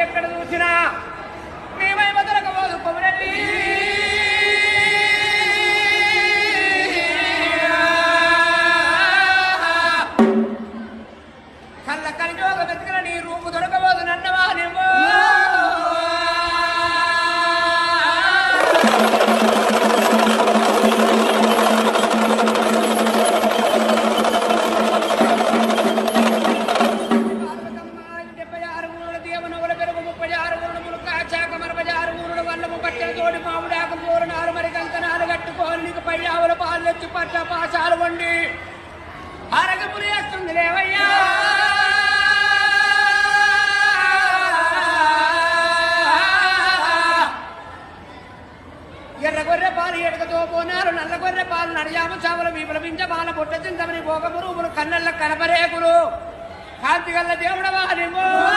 ఎక్కడ చూసినా మేమై వదలకపోదు కొమరెల్లి కళ్ళ కలిగి ఒక వెతికిన నీ రూపు దొరకబోదు దేవనవల పెరుగు ముప్పై ఆరు ఊరుల కాచాక మరపది ఆరు ఊరుల వల్లము పట్టెల తోడి మామిడాకు పూరణాలు మరి కంకణాలు కట్టుకోవాలి. నీకు పై ఆవుల పాలు తెచ్చి పట్ట పాసాలు వండి. అరగపురి వస్తుంది లేవయ్యా. ఎర్ర గొర్రె పాలు ఎడకతో పోనారు నల్ల గొర్రె పాలు నడియాము చావుల విప్లవించ బాల పొట్ట చింతమని భోగపురువులు కన్నెల్ల కనపరేకులు. కాంతి గల్ల దేవుడవా